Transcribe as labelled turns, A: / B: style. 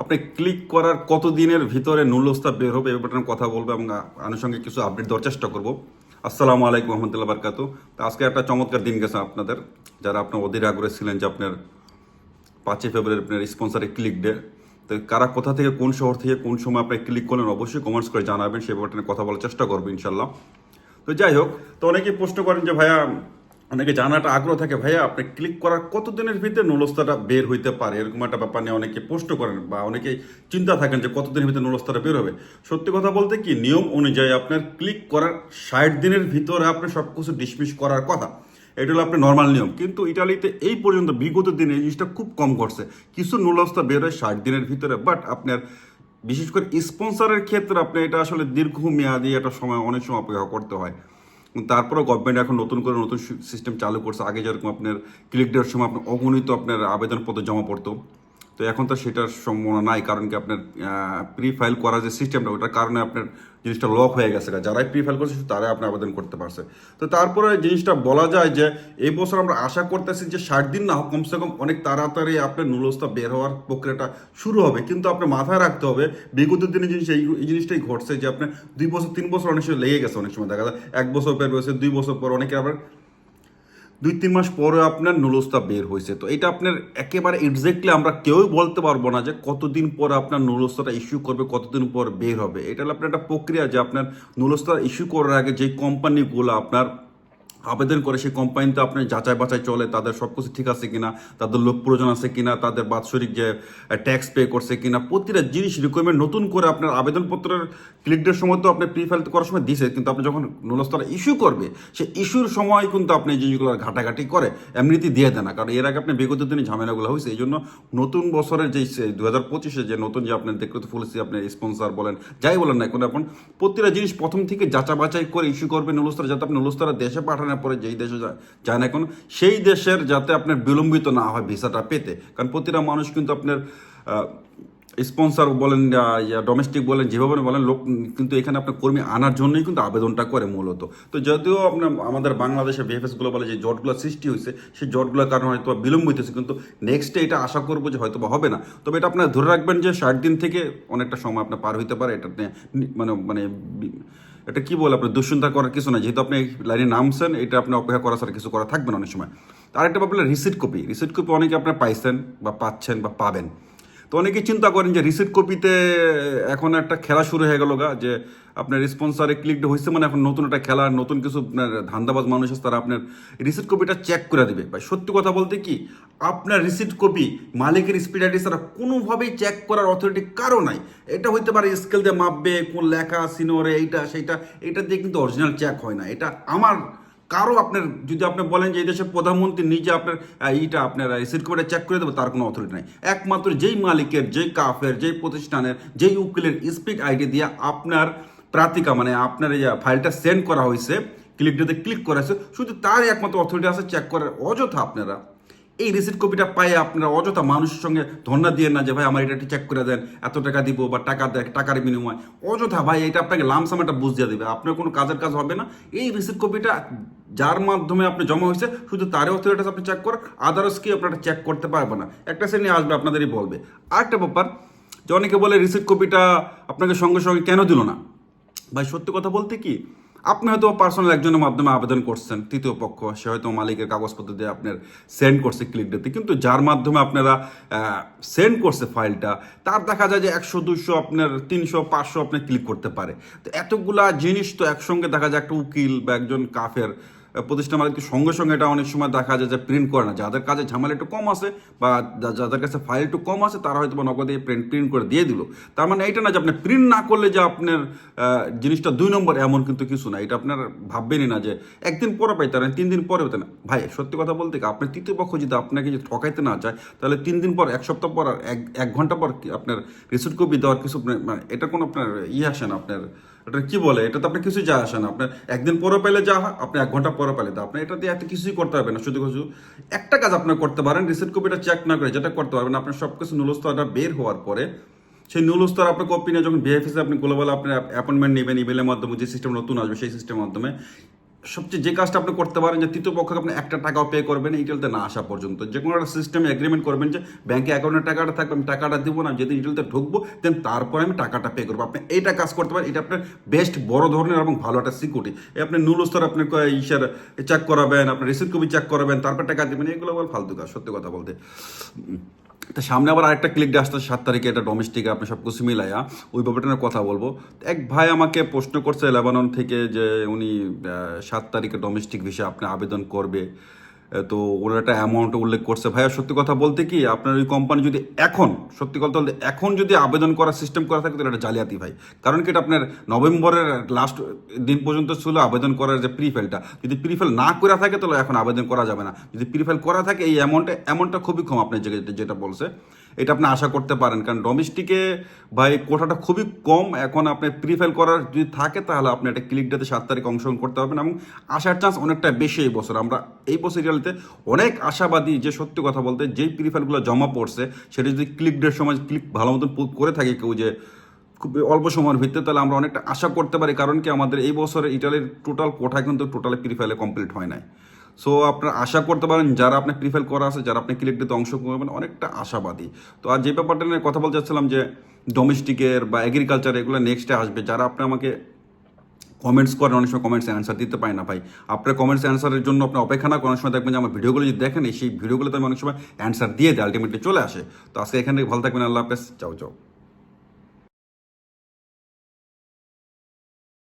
A: আপনি ক্লিক করার কত দিনের ভিতরে নুলস্তা বের হবে এ ব্যাপারে কথা বলব এবং আনুষঙ্গিক কিছু আপডেট দেওয়ার চেষ্টা করব। আসসালামু আলাইকুম রহমতুল্লাহ বারকাতু। তো আজকে একটা চমৎকার দিন গেছে আপনাদের। যারা আপনার অধীর আগ্রহে ছিলেন যে আপনার পাঁচই ফেব্রুয়ারি আপনার স্পন্সারে ক্লিক ডে তো কারা কোথা থেকে কোন শহর থেকে কোন সময় আপনি ক্লিক করলেন অবশ্যই কমেন্টস করে জানাবেন সেই ব্যাপারটা কথা বলার চেষ্টা করব ইনশাল্লাহ তো যাই হোক, তো অনেকেই প্রশ্ন করেন যে ভাইয়া অনেকে জানাটা আগ্রহ থাকে, ভাইয়া, আপনি ক্লিক করার কত দিনের ভিতরে নুলস্তাটা বের হইতে পারে? এরকম একটা ব্যাপার নিয়ে অনেকে প্রশ্ন করেন বা অনেকে চিন্তা থাকেন যে কতদিনের ভিতরে নুলস্তাটা বের হবে। সত্যি কথা বলতে কি, নিয়ম অনুযায়ী আপনার ক্লিক করার ষাট দিনের ভিতরে আপনি সব কিছু ডিসমিস করার কথা। এটা হলো আপনার নর্মাল নিয়ম। কিন্তু ইটালিতে এই পর্যন্ত বিগত দিনে এই জিনিসটা খুব কম ঘটছে। কিছু নুলস্তা বের হয় ষাট দিনের ভিতরে বাট আপনার বিশেষ করে স্পন্সরের ক্ষেত্রে আপনি এটা আসলে দীর্ঘমেয়াদী একটা সময়, অনেক সময় অপেক্ষা করতে হয়। তারপরেও গভর্নমেন্ট এখন নতুন করে নতুন সিস্টেম চালু করছে। আগে যেরকম আপনার ক্লিক দেওয়ার সময় আপনার অগণিত আপনার আবেদনপত্র জমা পড়তো। তো এখন তো সেটার সম্ভাবনা নাই, কারণ কি আপনার প্রি ফাইল করার যে সিস্টেমটা ওটার কারণে আপনার জিনিসটা লক হয়ে গেছে। যারাই প্রি ফাইল করছে তারাই আপনি আবেদন করতে পারছে। তো তারপরে জিনিসটা বলা যায় যে, এই বছর আমরা আশা করতেছি যে ষাট দিন না কমসে কম অনেক তাড়াতাড়ি আপনার নুলস্তা বের হওয়ার প্রক্রিয়াটা শুরু হবে। কিন্তু আপনার মাথায় রাখতে হবে, বিগত দিনে জিনিস এই জিনিসটাই ঘটছে যে আপনার দুই বছর, তিন বছর অনেক সময় লেগে গেছে অনেক সময়। দেখা যায় এক বছর বের হয়েছে, দুই বছর পর অনেকে আবার দুই তিন মাস পরে আপনার নুলস্তা বের হয়েছে। তো এটা আপনার একেবারে এক্স্যাক্টলি আমরা কেউই বলতে পারব না যে কতদিন পর আপনার নুলস্তাটা ইস্যু করবে, কতদিন পর বের হবে। এটা হলো আপনার একটা প্রক্রিয়া যে আপনার নুলস্তা ইস্যু করার আগে যে কোম্পানিগুলো আপনার আবেদন করে, সেই কোম্পানিতে আপনার যাচাই বাছাই চলে, তাদের সব কিছু ঠিক আছে কিনা, তাদের লোক প্রয়োজন আছে কিনা, তাদের বাৎসরিক যে ট্যাক্স পে করছে কিনা, প্রতিটা জিনিস রিকোয়ারমেন্ট নতুন করে আপনার আবেদনপত্রের ক্লিকডের সময় তো আপনি প্রি ফাইল করার সময় দিছে, কিন্তু আপনি যখন নুলস্তরা ইস্যু করবে, সে ইস্যুর সময় কিন্তু আপনি এই জিনিসগুলো ঘাটাঘাটি করে, এমনিতেই দিয়ে দেন না। কারণ এর আগে আপনি বিগত দিনে ঝামেলাগুলো হয়েছে, এই জন্য নতুন বছরের যে দু হাজার পঁচিশে যে নতুন যে আপনার দেখতে ফুলসি আপনার স্পন্সার বলেন, যাই বলেন না এখন এখন প্রতিটা জিনিস প্রথম থেকে যাচা বাছাই করে ইস্যু করবে নুলস্তরা যাতে আপনি নুলস্তরা দেশে পাঠানোর পরে যেই দেশে যায় না এখন, সেই দেশের যাতে আপনার বিলম্বিত না হয় ভিসাটা পেতে। কারণ প্রতিটা মানুষ কিন্তু আপনার স্পন্সার বলেন ডোমেস্টিক বলেন, যেভাবে বলেন, লোক কিন্তু এখানে আপনার কর্মী আনার জন্যই কিন্তু আবেদনটা করে মূলত। তো যদিও আপনার আমাদের বাংলাদেশে বিএফএস বলে যে জটগুলো সৃষ্টি হয়েছে, সেই জটগুলোর কারণে হয়তো বা বিলম্ব হইতেছে কিন্তু নেক্সটে এটা আশা করব যে হয়তো বা হবে না। তবে এটা আপনার ধরে রাখবেন যে ষাট দিন থেকে অনেকটা সময় আপনার পার হইতে পারে, এটা মানে মানে এটা কি বলে আপনার দুশ্চিন্তা করার কিছু না যেহেতু আপনি লাইনে নামছেন, এটা আপনি অপেক্ষা করা ছাড়া কিছু করা থাকবে না অনেক সময়। আরেকটা ব্যাপার রিসিট কপি রিসিট কপি অনেকে আপনার পাইছেন বা পাচ্ছেন বা পাবেন। তো অনেকে চিন্তা করেন যে রিসিট কপিতে এখন একটা খেলা শুরু হয়ে গেল গা, যে আপনার স্পন্সারে ক্লিক হয়েছে মানে এখন নতুন একটা খেলা, নতুন কিছু আপনার ধান্দাবাজ মানুষ আছে, তারা আপনার রিসিট কপিটা চেক করে দেবে। ভাই, সত্যি কথা বলতে কি, আপনার রিসিট কপি মালিকের স্পিড আইডি ছাড়া কোনোভাবেই চেক করার অথরিটি কারও নাই। এটা হইতে পারে স্কেল দিয়ে মাপবে, কোন লেখা সিনোরে এইটা, সেইটা, এটা দিয়ে কিন্তু অরিজিনাল চেক হয় না। এটা আমার কারও আপনার, যদি আপনি বলেন যে এই দেশের প্রধানমন্ত্রী নিজে আপনার ইটা আপনার রিসিট চেক করে দেবে, তার কোনো অথরিটি নাই। একমাত্র যেই মালিকের, যেই কাফের, যেই প্রতিষ্ঠানের, যেই উকিলের স্পিড আইডি দিয়ে আপনার প্রাতিকা মানে আপনার এই ফাইলটা সেন্ড করা হয়েছে ক্লিকটাতে ক্লিক করা হয়েছে, শুধু তার একমাত্র অথরিটি আছে চেক করার, অযথা আপনারা এই রিসিট কপিটা পাই আপনারা অযথা মানুষের সঙ্গে ধর্ণা দিয়ে না যে, ভাই, আমার এটা চেক করে দেন, এত টাকা দিব বা টাকা দেয় টাকার বিনিময়। অযথা, ভাই, এটা আপনাকে লামসাম একটা বুঝ দিয়ে দেবে। আপনার কোনো কাজের কাজ হবে না। এই রিসিট কপিটা যার মাধ্যমে আপনি জমা হয়েছে, শুধু তারই অথরিটি আপনি চেক করেন আদার্স কি আপনারা চেক করতে পারবে না। একটা শ্রেণি আসবে, আপনাদেরই বলবে। আরেকটা ব্যাপার, যে অনেকে বলে রিসিট কপিটা আপনাকে সঙ্গে সঙ্গে কেন দিল না? ভাই, সত্যি কথা বলতে কি আপনি হয়তো পার্সোনাল একজনের মাধ্যমে আবেদন করছেন, তৃতীয় পক্ষ, সে হয়তো মালিকের কাগজপত্র দিয়ে আপনার সেন্ড করছে ক্লিক দিতে কিন্তু যার মাধ্যমে আপনারা সেন্ড করছে ফাইলটা তার দেখা যায় যে একশো দুশো আপনার তিনশো, পাঁচশো আপনি ক্লিক করতে পারে। তো এতগুলা জিনিস তো একসঙ্গে দেখা যায় একটা উকিল বা একজন কাফের প্রতিষ্ঠান মালিককে সঙ্গে সঙ্গে এটা অনেক সময় দেখা যায় যে প্রিন্ট করে না। যাদের কাছে ঝামেলা একটু কম আছে বা যাদের কাছে ফাইল একটু কম আছে তারা হয়তো বা নগদে প্রিন্ট প্রিন্ট করে দিয়ে দিল। তার মানে এইটা না যে আপনি প্রিন্ট না করলে যে আপনার জিনিসটা দুই নম্বর এমন কিন্তু কিছু না। এটা আপনার ভাববেনই না যে একদিন পরে পাইতে পারেন তিন দিন পরে হতে না ভাই, সত্যি কথা বলতে আপনার তৃতীয় পক্ষ যদি আপনাকে যদি ঠকাইতে না চায়, তাহলে তিন দিন পর, এক সপ্তাহ পর এক এক ঘণ্টা পর আপনার রিসিট কপি দেওয়ার কিছু আপনার- মানে এটা কোনো আপনার ইয়ে আসে না, আপনার এটা কি বলে? এটা তো আপনি কিছুই যা আসে না। আপনার একদিন পরে পাইলে যা আপনি এক ঘণ্টা পরে পাইলে তা। আপনি এটা দিয়ে একটা কিছুই করতে পারবেন না। শুধু কিছু একটা কাজ আপনি করতে পারেন রিসিট কপিটা চেক না করে যেটা করতে পারবেন, আপনার সব কিছু নুলস্তরটা বের হওয়ার পরে সেই নুলস্তর আপনার কপি নিয়ে যখন বিএফএসে আপনি গ্লোবাল আপনার অ্যাপয়েন্টমেন্ট নেবেন ইমেলের মাধ্যমে যে সিস্টেম নতুন আসবে সেই সিস্টেমের মাধ্যমে সবচেয়ে যে কাজটা আপনি করতে পারেন যে তৃতীয় পক্ষকে আপনি একটা টাকাও পে করবেন, ইটেলতে না আসা পর্যন্ত। যে কোনো একটা সিস্টেমে এগ্রিমেন্ট করবেন যে ব্যাংকে অ্যাকাউন্টে টাকাটা থাকবে, আমি টাকাটা দিব না যদি ইটেলতে ঢুকবো দেন তারপরে আমি টাকাটা পে করব। আপনি এইটা কাজ করতে পারেন, এটা আপনার বেস্ট বড় ধরনের এবং ভালো একটা সিকিউরিটি আপনি নুল স্তর আপনি ইসের চেক করাবেন আপনার রিসিপ্ট কপি চেক করাবেন, তারপর টাকা দেবেন, এগুলো ফালতু কাজ, সত্যি কথা বলতে। তো সামনে আবার আরেকটা ক্লিক দিয়ে আসতে সাত তারিখে এটা ডোমেস্টিকে আপনি সব কিছু মিলাইয়া। ওই ব্যাপারটা কথা বলব। এক ভাই আমাকে প্রশ্ন করছে লেবানন থেকে যে উনি সাত তারিখে ডোমেস্টিক ভিসা আপনি আবেদন করবে। তো ওরা একটা অ্যামাউন্ট উল্লেখ করছে। ভাইয়া, সত্যি কথা বলতে কি, আপনার ওই কোম্পানি যদি এখন, সত্যি কথা বলতে এখন যদি আবেদন করার সিস্টেম করা থাকে, তাহলে এটা জালিয়াতি ভাই। কারণ কি, এটা আপনার নভেম্বরের লাস্ট দিন পর্যন্ত ছিল আবেদন করার যে প্রিফেলটা যদি প্রিফেল না করা থাকে, তাহলে এখন আবেদন করা যাবে না। যদি প্রিফেল করা থাকে, এই অ্যামাউন্টে অ্যামাউন্টটা খুবই কম আপনার যেটা বলছে। এটা আপনি আশা করতে পারেন। কারণ ডোমেস্টিকে ভাই কোটাটা খুবই কম। এখন আপনি প্রিফেল করার যদি থাকে, তাহলে আপনি একটা ক্লিক ডেতে সাত তারিখ অংশগ্রহণ করতে পারবেন এবং আসার চান্স অনেকটা বেশি এই বছর। আমরা এই বছর রিয়ালিতে অনেক আশাবাদী যে সত্যি কথা বলতে যেই প্রিফেলগুলো জমা পড়ছে, সেটা যদি ক্লিক ডের সময় ক্লিক ভালো মতন করে থাকে কেউ যে খুব অল্প সময়ের ভিত্তিতে, তাহলে আমরা অনেকটা আশা করতে পারি। কারণ কি আমাদের এই বছরে ইটালির টোটাল কোটা কিন্তু টোটালি প্রিফেলে কমপ্লিট হয় নাই। সো আপনার আশা করতে পারেন, যারা আপনি প্রিফেল করা আছে, যারা আপনি দিতে অংশ করবেন, অনেকটা আশাবাদী। তো আর যে ব্যাপারটা নিয়ে কথা বলতে চাচ্ছিলাম যে ডোমেস্টিকের বা এগ্রিকালচার এগুলো নেক্সটে আসবে, যারা আপনি আমাকে কমেন্টস করেন, অনেক সময় কমেন্টস অ্যান্সার দিতে পারি না ভাই। আপনার কমেন্টস অ্যান্সারের জন্য আপনি অপেক্ষা না করার সময় দেখবেন যে, আমার ভিডিওগুলো যদি দেখেন সেই ভিডিওগুলোতে আমি অনেক সময় অ্যান্সার দিয়ে দেয় আলটিমেটলি চলে আসে। তো আজকে এখানে ভালো থাকবেন, আল্লাহ হাফেজ চাও চাও